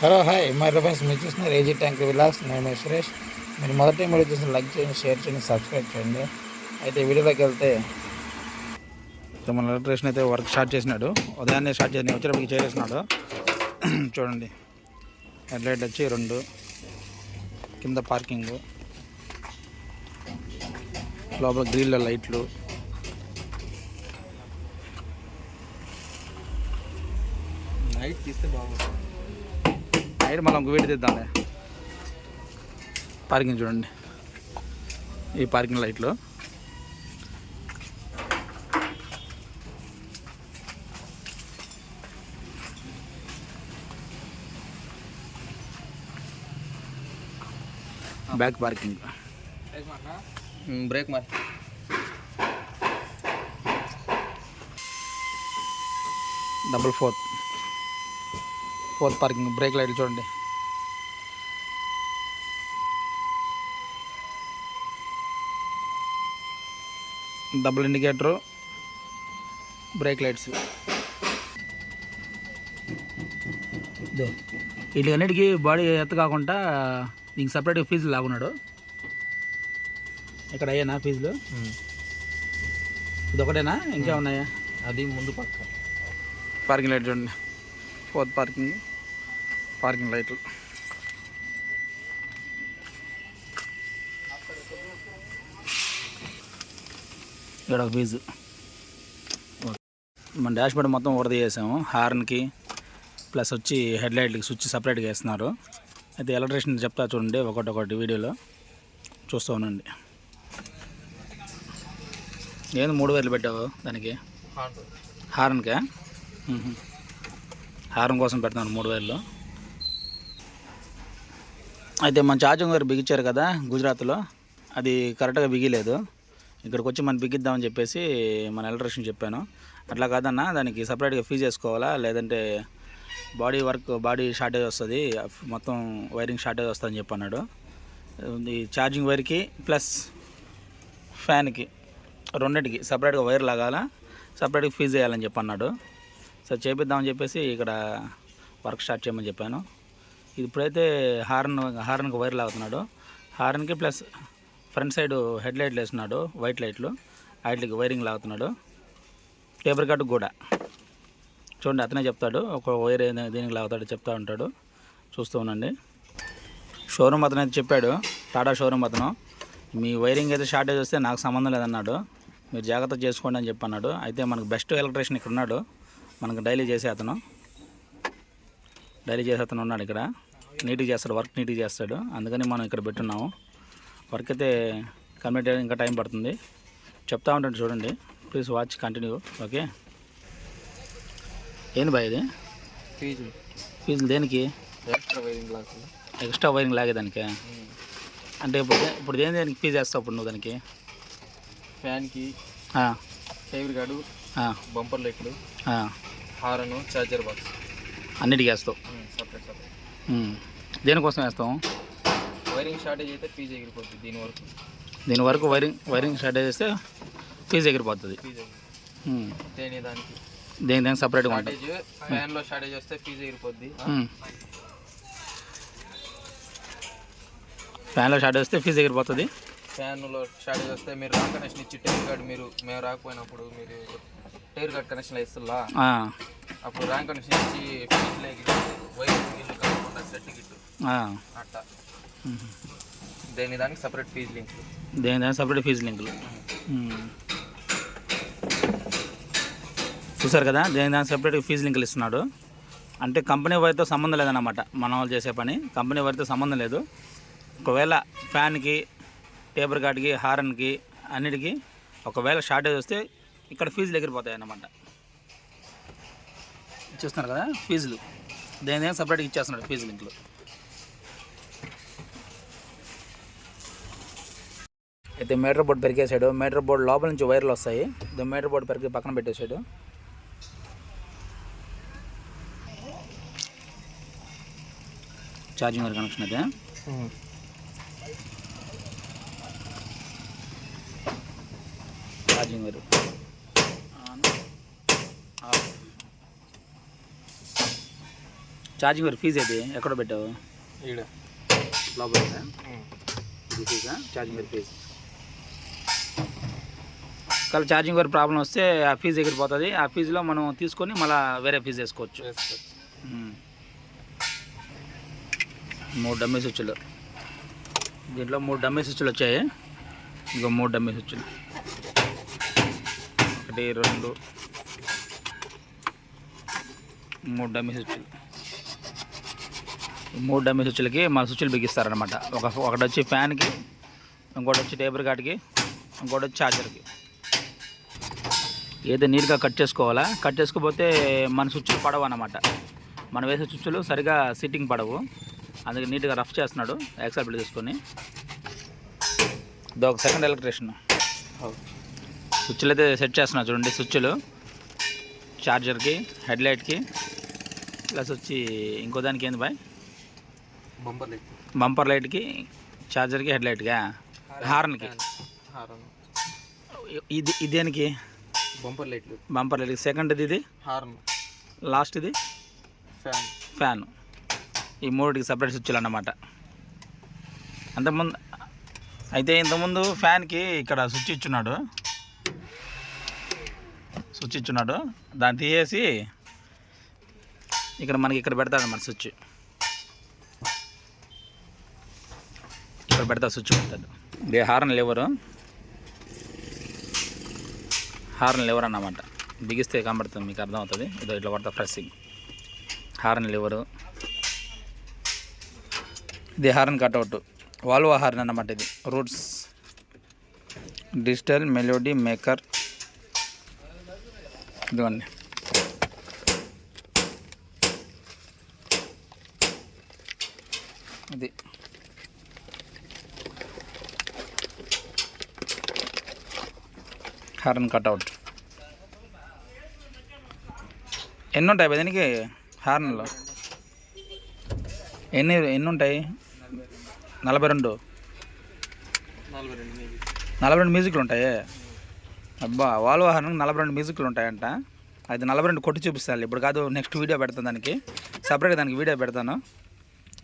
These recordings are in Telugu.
Hello hi. మై ఫ్రెండ్స్ మీరు చూస్తున్నారు ఏజీ ట్యాంక్ విలాస్ నేను సురేష్. మీరు మొదటి టైం వీడియో చూసిన లైక్ చేయండి షేర్ చేయండి సబ్స్క్రైబ్ చేయండి. అయితే వీడియోలోకి వెళ్తే మన ఎలక్ట్రీషియన్ అయితే వర్క్ స్టార్ట్ చేసినాడు. ఉదయాన్నే స్టార్ట్ చేసి వచ్చేటప్పటికి చేసేసినాడు చూడండి. హెడ్లైట్ వచ్చి రెండు. కింద పార్కింగ్. లోపల గ్రిల్ లైట్లు. నైట్ తీస్తే బాగుంటుంది. మళ్ళీ ఇంకో వీడి తీద్దాంలే. పార్కింగ్ చూడండి. ఈ పార్కింగ్ లైట్లు. Back parking. బ్రేక్ మరి. Double fourth fourth parking brake లైట్లు చూడండి. Double indicator brake lights. వీటికన్నిటికీ body ఎత్తు కాకుండా దీనికి సపరేట్గా ఫీజులు లాగున్నాడు. ఇక్కడ అయ్యానా ఫీజులు? ఇది ఒకటేనా ఇంకా ఉన్నాయా అది ముందు పక్క. పార్కింగ్ లైట్ చూడండి. Fourth parking. పార్కింగ్ లైట్లు. ఇక్కడ ఒక ఫీజు మన డాష్ బోర్డ్ మొత్తం వరద చేసాము హార్న్కి ప్లస్ వచ్చి హెడ్ లైట్కి స్విచ్ సపరేట్గా వేస్తున్నారు. అయితే ఎలక్ట్రీషియన్ చెప్తా చూడండి ఒకటి ఒకటి వీడియోలో. చూస్తూ ఉండండి. ఏంది మూడు వేలు పెట్టావు దానికి? హారన్కా? హారం కోసం పెడతాను మూడు వేలు అయితే మన చాచం గారు బిగించారు కదా గుజరాత్లో. అది కరెక్ట్గా బిగిలేదు. ఇక్కడికి వచ్చి మనం బిగిద్దామని చెప్పేసి మన ఎలక్ట్రిషన్ చెప్పాను. అట్లా కాదన్నా దానికి సపరేట్గా ఫీజు వేసుకోవాలా? లేదంటే బాడీ వర్క్ బాడీ షార్టేజ్ వస్తుంది. మొత్తం వైరింగ్ షార్టేజ్ వస్తుందని చెప్పి అన్నాడు. ఈ ఛార్జింగ్ వైర్కి ప్లస్ ఫ్యాన్కి రెండింటికి సపరేట్గా వైర్ లాగాల? సపరేట్గా ఫీజు వేయాలని చెప్పి అన్నాడు. సరే చేపిద్దామని చెప్పేసి ఇక్కడ వర్క్ స్టార్ట్ చేయమని చెప్పాను. ఇప్పుడైతే హార్న్ హార్న్కి వైర్ లాగుతున్నాడు. హార్న్కి ప్లస్ ఫ్రంట్ సైడ్ హెడ్ లైట్లు వేస్తున్నాడు వైట్ లైట్లు. వాటికి వైరింగ్ లాగుతున్నాడు. పేపర్ కట్ కూడా చూడండి అతనే చెప్తాడు. ఒక వైర్ ఏది- దేనికి లాగుతాడు చెప్తా ఉంటాడు. చూస్తూ ఉండండి. షోరూమ్ అతను అయితే చెప్పాడు. టాటా షోరూమ్ అతను. మీ వైరింగ్ అయితే షార్టేజ్ వస్తే నాకు సంబంధం లేదన్నాడు. మీరు జాగ్రత్త చేసుకోండి అని చెప్పన్నాడు. అయితే మనకు బెస్ట్ ఎలక్ట్రీషియన్ ఇక్కడ ఉన్నాడు. మనకు డైలీ చేసే అతను. డైలీ చేసే అతను ఉన్నాడు ఇక్కడ. నీట్గా చేస్తాడు వర్క్ నీట్గా చేస్తాడు. అందుకని మనం ఇక్కడ పెట్టున్నాము. వర్క్ అయితే కంప్లీట్ ఇంకా టైం పడుతుంది. చెప్తా ఉంటాడు చూడండి. Please watch continue. ఓకే. ఏంది బాయ్ ఇది? ఫీజు. ఫీజులు దేనికి? Extra wiring lock extra wiring లాగేదానికి అంటే ఇప్పుడు ఇప్పుడు దేని దేనికి ఫీజు వేస్తావు ఇప్పుడు నువ్వు దానికి? ఫ్యాన్కి. ఫేవర్ గార్డు బంపర్ లైట్లు. Horn charger box. అన్నిటికీ వేస్తావు సపరేట్ సపరేట్. ఉమ్. దేనికోసం వేస్తాం వైరింగ్ షార్టేజ్ అయితే ఫీజు ఎగిరిపోతుంది దీని వరకు. దీని వరకు వైరింగ్ వైరింగ్ స్టార్ట్ చేస్తే ఫీజు ఎగిరిపోతుంది. దేని దానికి? దేని దానికి సపరేట్గా ఉంటుంది? షార్టేజ్ ఫ్యాన్లో షార్టేజ్ వస్తే ఫీజు ఎగిరిపోద్ది. ఫ్యాన్లో షార్ట్ వస్తే ఫీజు ఎగిరిపోతుంది? ఫ్యాన్లో షార్టేజ్ వస్తే మీరు రా కనెక్షన్ ఇచ్చి టైర్ కార్డ్ మీరు మేము రాకపోయినప్పుడు మీరు టైర్ కార్డ్ కనెక్షన్ ఇస్తున్నా ఆ, అప్పుడు ర్యాంక్ కనెక్షన్ ఇచ్చి లేకి వైర్ కాకుండా సెట్ గిట్టు. అట్ట. దేని దానికి సపరేట్ ఫీజు లింక్ దేని దానికి సపరేట్ ఫీజు లింకులు. చూసారు కదా దేని దానికి సపరేట్ ఫీజు లింకులు ఇస్తున్నాడు? అంటే కంపెనీ వారితో సంబంధం లేదన్నమాట మన వాళ్ళు చేసే పని. కంపెనీ వారితో సంబంధం లేదు. ఒకవేళ ఫ్యాన్కి టేబుల్ గార్డ్కి హారన్కి అన్నిటికీ ఒకవేళ షార్టేజ్ వస్తే ఇక్కడ ఫీజులు ఎగిరిపోతాయి అన్నమాట చూస్తున్నారు కదా ఫీజులు దేని దేని సపరేట్గా ఇచ్చేస్తున్నాడు ఫీజులు ఇంట్లో అయితే మీటర్ బోర్డు పెరిగేసాడు మీటర్ బోర్డు లోపల నుంచి వైర్లు వస్తాయి. మీటర్ బోర్డు పెరిగి పక్కన పెట్టేశాడు ఛార్జింగ్ వైర్ కనెక్షన్ అయితే. Charging wire charging wire fuse ఏది? ఎక్కడ పెట్టావు? ఈడ. లోపల ఇది ఫీజా? Charging wire fuse. కానీ ఛార్జింగ్ వైర్ ప్రాబ్లం వస్తే ఆ ఫీజు ఎగిరిపోతుంది ఆ ఫీజులో మనం తీసుకొని మళ్ళీ వేరే ఫీజు వేసుకోవచ్చు. మూడు డమ్మీ స్విచ్లు. దీంట్లో మూడు డమ్మీ స్విచ్లు వచ్చాయి. ఇంకో మూడు డమ్మీ స్విచ్లు. ఒకటి రెండు మూడు డమ్మీ స్విచ్లు మూడు డమ్మీ స్విచ్లకి మన స్విచ్లు బిగిస్తారనమాట ఒక ఒకటి వచ్చి ఫ్యాన్కి ఇంకోటి వచ్చి టేబుల్ కాడికి ఇంకోటి వచ్చి ఛార్జర్కి. ఏదో నీట్గా కట్ చేసుకోవాలా? కట్ చేసుకోకపోతే మన స్విచ్లు పడవు అన్నమాట. మనం వేసే స్విచ్లు సరిగా సిట్టింగ్ పడవు. అందుకే నీట్గా రఫ్ చేస్తున్నాడు ఎక్సల్ బిల్ తీసుకొని. ఇది ఒక సెకండ్ ఎలక్ట్రీషియన్ స్విచ్లు అయితే సెట్ చేస్తున్నా చూడండి స్విచ్లు చార్జర్కి హెడ్ లైట్కి ప్లస్ వచ్చి ఇంకో దానికి ఏంది బాయ్? Bumper light. బంపర్ లైట్కి చార్జర్కి హెడ్ లైట్గా హార్న్కి. హారన్. ఇది ఇది దేనికి? బంపర్ లైట్లు. బంపర్ లైట్కి. సెకండ్ ఇది? హార్న్. లాస్ట్ ఇది ఫ్యాన్. ఫ్యాన్. ఈ మూడికి సపరేట్ స్విచ్లు అన్నమాట అంతకుముందు అయితే ఇంతకుముందు ఫ్యాన్కి ఇక్కడ స్విచ్ ఇచ్చున్నాడు. స్విచ్ ఇచ్చున్నాడు. దాన్ని తీసేసి ఇక్కడ మనకి ఇక్కడ పెడతాడు మన స్విచ్. ఇక్కడ పెడతా స్విచ్ పెడతాడు. ఇదే హార్న్ లేవరు. హార్న్ లేవర్ అన్నమాట. బిగిస్తే కనబడుతుంది మీకు అర్థమవుతుంది. ఇదో ఇట్లా కొడతా ప్రెస్సింగ్. Horn lever. ఇది హార్న్ కట్అవుట్. వాల్వో హార్న్ అన్నమాట ఇది. రూట్స్. Digital melody maker. ఇదిగోండి. ఇది. హార్న్ కట్అవుట్ ఎన్ని ఉంటాయి దీనికి? హార్న్లో ఎన్ని ఎన్ని ఉంటాయి నలభై రెండు. నలభై రెండు నలభై రెండు మ్యూజిక్లు ఉంటాయి? అబ్బా వాల్వో హార్న్ నలభై రెండు మ్యూజిక్లు ఉంటాయంట. అది నలభై రెండు కొట్టి చూపిస్తాను ఇప్పుడు కాదు నెక్స్ట్ వీడియో పెడతాను దానికి. సపరేట్గా దానికి వీడియో పెడతాను.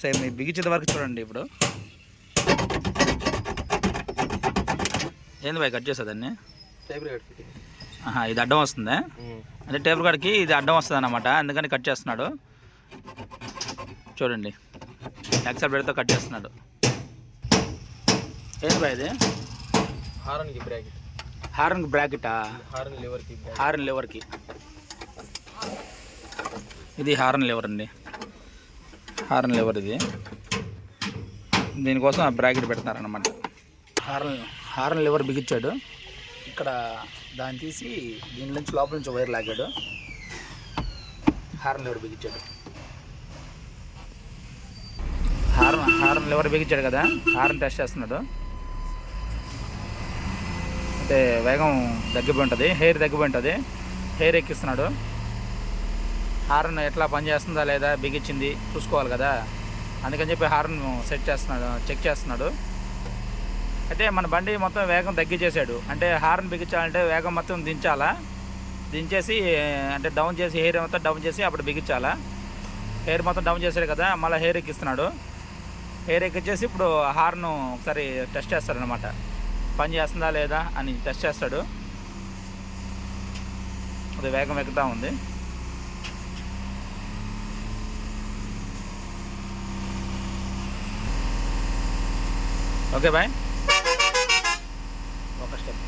సరే మీరు బిగించేంత వరకు చూడండి ఇప్పుడు. ఏంది బాయ్ కట్ చేస్తా దాన్ని? టైప్ రేట్ ఫిట్టింగ్ ఆహా, ఇది అడ్డం వస్తుందా? అంటే టేబుల్ కాడికి ఇది అడ్డం వస్తుంది అనమాట అందుకని కట్ చేస్తున్నాడు. చూడండి. ఎక్సల్ బ్రేడ్తో కట్ చేస్తున్నాడు. ఏంది బాయ్ ఇది? హారన్కి బ్రాకెట్. హార్న్ బ్రాకెటా? హారన్ లివర్కి హార్న్ లివర్కి. ఇది హార్న్ లివర్ అండి. హార్న్ లివర్ ఇది. దీనికోసం ఆ బ్రాకెట్ పెడతారనమాట హార్న్ హార్న్ లివర్ బిగించాడు. ఇక్కడ దాన్ని తీసి దీని నుంచి లోపల నుంచి వైర్ లాగాడు. హార్న్ లివర్ బిగించాడు. హార్న్ హార్న్ లివర్ బిగించాడు కదా హార్న్ టెస్ట్ చేస్తున్నాడు. అంటే వేగం తగ్గిపోయి ఉంటుంది హెయిర్ తగ్గిపోయి ఉంటుంది హెయిర్ ఎక్కిస్తున్నాడు. హార్న్ ఎట్లా పనిచేస్తుందా లేదా బిగించింది చూసుకోవాలి కదా. అందుకని చెప్పి హార్న్ సెట్ చేస్తున్నాడు చెక్ చేస్తున్నాడు. అయితే మన బండి మొత్తం వేగం తగ్గించేశాడు అంటే హార్న్ బిగించాలంటే వేగం మొత్తం దించాలా? దించేసి అంటే డౌన్ చేసి హెయిర్ మొత్తం డౌన్ చేసి అప్పుడు బిగించాలా? హెయిర్ మొత్తం డౌన్ చేశాడు కదా మళ్ళీ హెయిర్ ఎక్కిస్తున్నాడు. హెయిర్ ఎక్కిచ్చేసి ఇప్పుడు హార్న్ ఒకసారి టెస్ట్ చేస్తాడనమాట పని చేస్తుందా లేదా అని టెస్ట్ చేస్తాడు. అది వేగం ఎక్కుతా ఉంది. Okay boy. ఒక స్టెప్.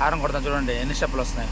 హారం కొడతాం చూడండి ఎన్ని స్టెప్పులు వస్తున్నాయి?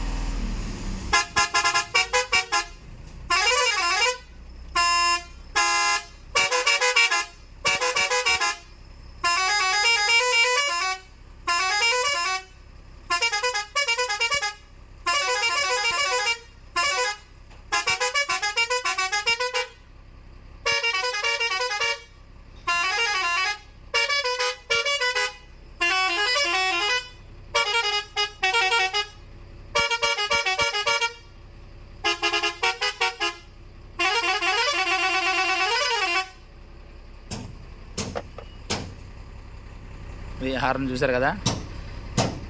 హార్న్ చూశారు కదా?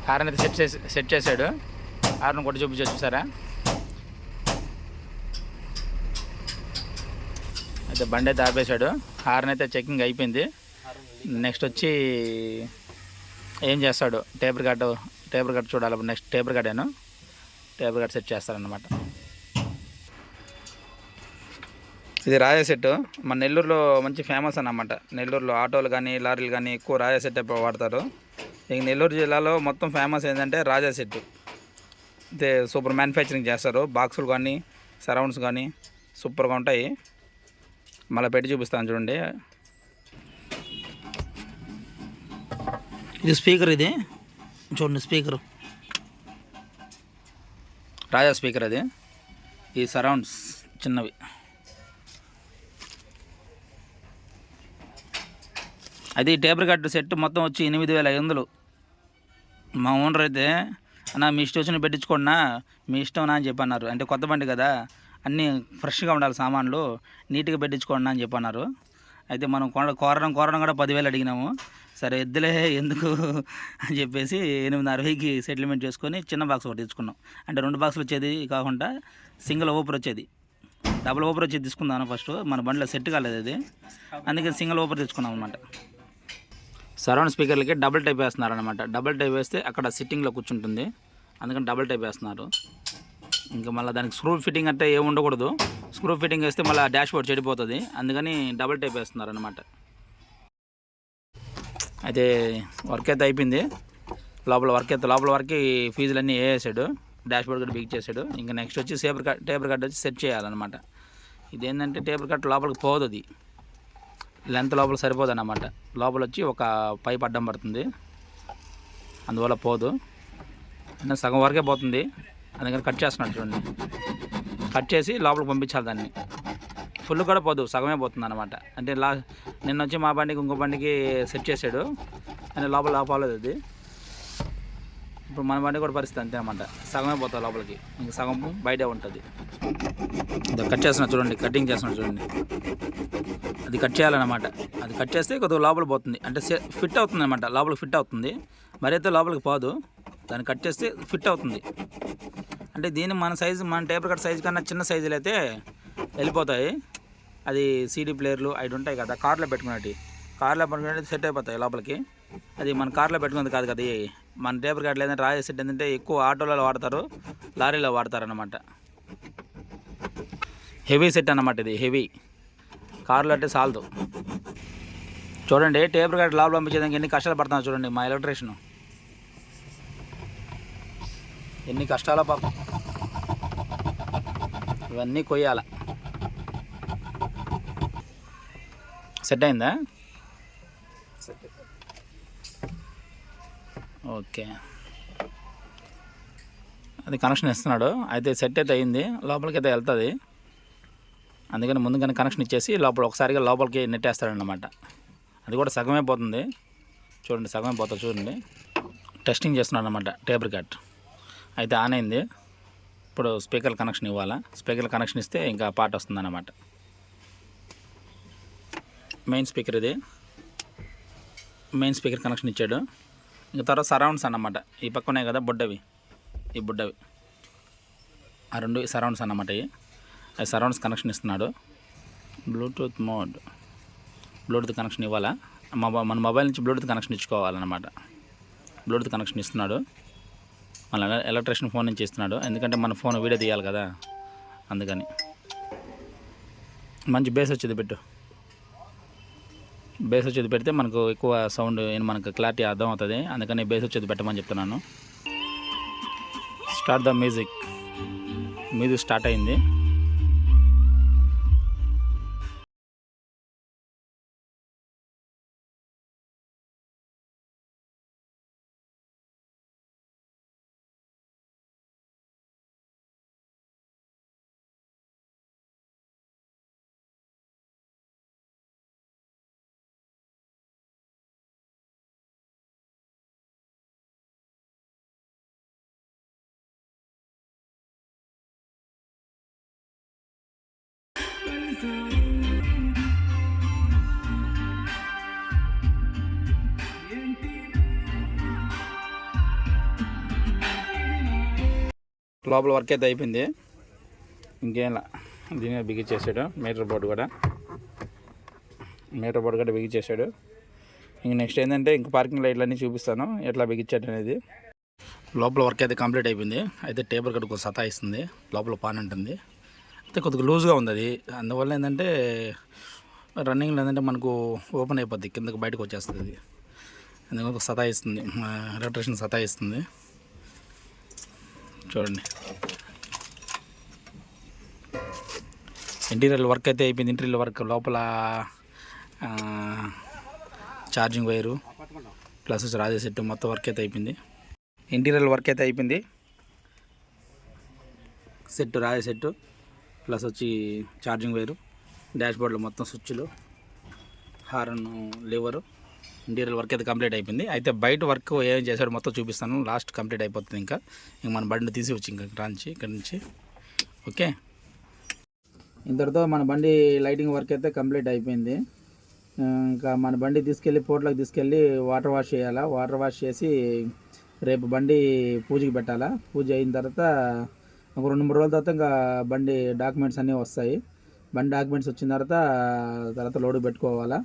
హార్న్ అయితే సెట్ చేసి సెట్ చేశాడు. హార్న్ కొట్టి చూపించు చూసారా? అయితే బండి అయితే ఆపేశాడు. హార్న్ అయితే చెకింగ్ అయిపోయింది. నెక్స్ట్ వచ్చి ఏం చేస్తాడు? టేబుల్ కార్డు టేబుల్ కార్డు చూడాలి. నెక్స్ట్ టేబుల్ కార్డేను టేబుల్ కార్డ్ సెట్ చేస్తారనమాట ఇది రాజా సెట్. మన నెల్లూరులో మంచి ఫేమస్ అన్నమాట. నెల్లూరులో ఆటోలు కానీ లారీలు కానీ ఎక్కువ రాజా సెట్ వాడతారు. ఇక నెల్లూరు జిల్లాలో మొత్తం ఫేమస్ ఏంటంటే రాజా సెట్. అయితే సూపర్ మ్యానుఫ్యాక్చరింగ్ చేస్తారు. బాక్సులు కానీ సరౌండ్స్ కానీ సూపర్గా ఉంటాయి. మళ్ళీ పెట్టి చూపిస్తాను చూడండి. ఇది స్పీకర్ ఇది. చూడండి స్పీకర్ రాజా స్పీకర్ అది. ఈ సరౌండ్స్ చిన్నవి. అది టేబుల్ కట్ సెట్ మొత్తం వచ్చి ఎనిమిది వేల ఐదు వందలు. మా ఓనర్ అయితే అన్న మీ ఇష్టం వచ్చిన పెట్టించుకోండినా మీ ఇష్టం అని చెప్పన్నారు. అంటే కొత్త బండి కదా అన్నీ ఫ్రెష్గా ఉండాలి సామాన్లు నీట్గా పెట్టించుకోండి అని చెప్పన్నారు. అయితే మనం కొన కోరడం కోరడం కూడా పదివేలు అడిగినాము. సరే ఎద్దులే ఎందుకు అని చెప్పేసి ఎనిమిదిన్నర వెయ్యికి సెటిల్మెంట్ చేసుకొని చిన్న బాక్స్ ఒకటి తెచ్చుకున్నాం. అంటే రెండు బాక్సులు వచ్చేది కాకుండా సింగిల్ ఓపర్ వచ్చేది. డబుల్ ఓపర్ వచ్చేది తీసుకుందాం ఫస్ట్ మన బండిలో సెట్ కాలేదు అది. అందుకే సింగిల్ ఓపర్ తెచ్చుకున్నాం అనమాట సరౌండ్ స్పీకర్లకి డబుల్ టైప్ వేస్తున్నారు అనమాట డబుల్ టైప్ వేస్తే అక్కడ సిట్టింగ్లో కూర్చుంటుంది. అందుకని డబుల్ టైప్ వేస్తున్నారు. ఇంకా మళ్ళీ దానికి స్క్రూ ఫిట్టింగ్ అంటే ఏమి ఉండకూడదు. స్క్రూ ఫిట్టింగ్ వేస్తే మళ్ళీ డాష్ బోర్డ్ చెడిపోతుంది. అందుకని డబుల్ టైప్ వేస్తున్నారు అనమాట అయితే వర్క్ అయితే అయిపోయింది. లోపల వర్క్ అయితే లోపల వరకు ఫీజులన్నీ వేసాడు డాష్ బోర్డ్ కూడా బిగ్ చేశాడు ఇంకా నెక్స్ట్ వచ్చి సేపర్ కట్ టేబుల్ కట్ వచ్చి సెట్ చేయాలన్నమాట. ఇదేంటంటే టేబుల్ కట్ లోపలికి పోదు అది లెంత్ లోపల సరిపోదు అన్నమాట లోపల వచ్చి ఒక పైప్ అడ్డం పడుతుంది. అందువల్ల పోదు. సగం వరకే పోతుంది. అందుకని కట్ చేస్తున్నాడు చూడండి. కట్ చేసి లోపలికి పంపించాలి దాన్ని. ఫుల్ కూడా పోదు. సగమే పోతుంది అనమాట అంటే లా నిన్న వచ్చి మా బండికి ఇంకో బండికి సెట్ చేశాడు అని లోపల లోపాలేదు అది. ఇప్పుడు మన బండి కూడా పరిస్థితి అంతే అనమాట సగమే పోతుంది లోపలికి. ఇంక సగం బయటే ఉంటుంది. కట్ చేస్తున్నా చూడండి కటింగ్ చేస్తున్నా చూడండి. అది కట్ చేయాలన్నమాట. అది కట్ చేస్తే కొద్దిగా లోపల పోతుంది. అంటే ఫిట్ అవుతుంది అనమాట లోపలికి ఫిట్ అవుతుంది. మరి అయితే లోపలికి పోదు. దాన్ని కట్ చేస్తే ఫిట్ అవుతుంది. అంటే దీన్ని మన సైజు మన టేబుల్ కట్ సైజు కన్నా చిన్న సైజులు అయితే వెళ్ళిపోతాయి. అది సీడీ ప్లేయర్లు అవి ఉంటాయి కదా కార్లో పెట్టుకున్నట్టు కార్లో పెట్టుకున్నట్టు సెట్ అయిపోతాయి లోపలికి. అది మన కార్లో పెట్టుకున్నది కాదు కదా మన టేబుల్ కట్ లేదంటే రాయల్ సెట్ ఏంటంటే ఎక్కువ ఆటోలలో వాడతారు లారీలో వాడతారు అనమాట హెవీ సెట్ అన్నమాట ఇది హెవీ. కార్లో అంటే సాలదు. చూడండి టేబుల్ కార్డు లోపల పంపించేదానికి ఎన్ని కష్టాలు పడుతుందో చూడండి మా ఎలక్ట్రీషియన్. ఎన్ని కష్టాల పాపం ఇవన్నీ కొయ్యాల. సెట్ అయిందా? ఓకే. అది కనెక్షన్ ఇస్తున్నాడు అయితే సెట్ అయితే అయింది లోపలికి అయితే వెళ్తుంది. అందుకని ముందుగానే కనెక్షన్ ఇచ్చేసి లోపల ఒకసారిగా లోపలికి నెట్టేస్తాడనమాట అది కూడా సగమే పోతుంది. చూడండి సగమే పోతుంది చూడండి. టెస్టింగ్ చేస్తున్నాడు అనమాట టేబుల్ కట్ అయితే ఆన్ అయింది. ఇప్పుడు స్పీకర్ కనెక్షన్ ఇవ్వాలా? స్పీకర్ కనెక్షన్ ఇస్తే ఇంకా పాట వస్తుందన్నమాట. మెయిన్ స్పీకర్ ఇది. మెయిన్ స్పీకర్ కనెక్షన్ ఇచ్చాడు. ఇంకా తర్వాత సరౌండ్స్ అన్నమాట. ఈ పక్కనే కదా బుడ్డవి. ఈ బుడ్డవి. ఆ రెండు సరౌండ్స్ అన్నమాట ఇవి. సరౌండ్స్ కనెక్షన్ ఇస్తున్నాడు. బ్లూటూత్ మోడ్ బ్లూటూత్ కనెక్షన్ ఇవ్వాలా? మొబైల్ మన మొబైల్ నుంచి బ్లూటూత్ కనెక్షన్ ఇచ్చుకోవాలన్నమాట. బ్లూటూత్ కనెక్షన్ ఇస్తున్నాడు. మన ఎలక్ట్రిషియన్ ఫోన్ నుంచి ఇస్తున్నాడు. ఎందుకంటే మన ఫోన్ వీడియో తీయాలి కదా. అందుకని. మంచి బేస్ వచ్చేది పెట్టు. బేస్ వచ్చేది పెడితే మనకు ఎక్కువ సౌండ్ మనకు క్లారిటీ అర్థం అవుతుంది. అందుకని బేస్ వచ్చేది పెట్టమని చెప్తున్నాను. Start the music music start అయింది. లోపల వర్క్ అయితే అయిపోయింది. ఇంకేం దీని బిగించేసాడు మీటర్ బోర్డు కూడా. మీటర్ బోర్డు కూడా బిగించేసాడు ఇంక నెక్స్ట్ ఏంటంటే ఇంక పార్కింగ్ లైట్లన్నీ చూపిస్తాను. ఎట్లా బిగించాడు అనేది. లోపల వర్క్ అయితే కంప్లీట్ అయిపోయింది. అయితే టేబుల్ కట్టుకు సతాయిస్తుంది. లోపల పాన్ ఉంటుంది. అయితే కొద్దిగా లూజ్గా ఉంది అది అందువల్ల ఏంటంటే రన్నింగ్లో ఏంటంటే మనకు ఓపెన్ అయిపోద్ది కిందకు బయటకు వచ్చేస్తుంది. ఎందుకంటే సతాయిస్తుంది ఎలక్ట్రిషన్ సతాయిస్తుంది. చూడండి. ఇంటీరియర్ వర్క్ అయితే అయిపోయింది. ఇంటీరియర్ వర్క్ లోపల ఛార్జింగ్ వైరు ప్లస్ రాజే సెట్ మొత్తం వర్క్ అయితే అయిపోయింది. ఇంటీరియర్ వర్క్ అయితే అయిపోయింది. సెట్ రాజే సెట్టు ప్లస్ వచ్చి ఛార్జింగ్ వైరు డాష్ బోర్డ్లో మొత్తం స్విచ్లు హార్న్ లివరు ఇంటీరియర్ వర్క్ అయితే కంప్లీట్ అయిపోయింది. అయితే బయట వర్క్ ఏం చేశాడు మొత్తం చూపిస్తాను. లాస్ట్ కంప్లీట్ అయిపోతుంది ఇంకా. ఇంక మన బండి తీసి వచ్చి ఇంకా రాంచి ఇక్కడ నుంచి. ఓకే? ఇంతటితో మన బండి లైటింగ్ వర్క్ అయితే కంప్లీట్ అయిపోయింది. ఇంకా మన బండి తీసుకెళ్ళి పోర్ట్లోకి తీసుకెళ్ళి వాటర్ వాష్ చేయాలా? వాటర్ వాష్ చేసి రేపు బండి పూజకి పెట్టాలా? పూజ అయిన తర్వాత ఒక రెండు మూడు రోజుల తర్వాత ఇంకా బండి డాక్యుమెంట్స్ అన్నీ వస్తాయి. బండి డాక్యుమెంట్స్ వచ్చిన తర్వాత తర్వాత లోడ్ పెట్టుకోవాలా.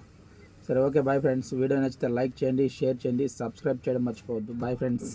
సరే ఓకే బాయ్ ఫ్రెండ్స్ వీడియో నచ్చితే లైక్ చేయండి షేర్ చేయండి సబ్స్క్రైబ్ చేయడం మర్చిపోవద్దు. Bye friends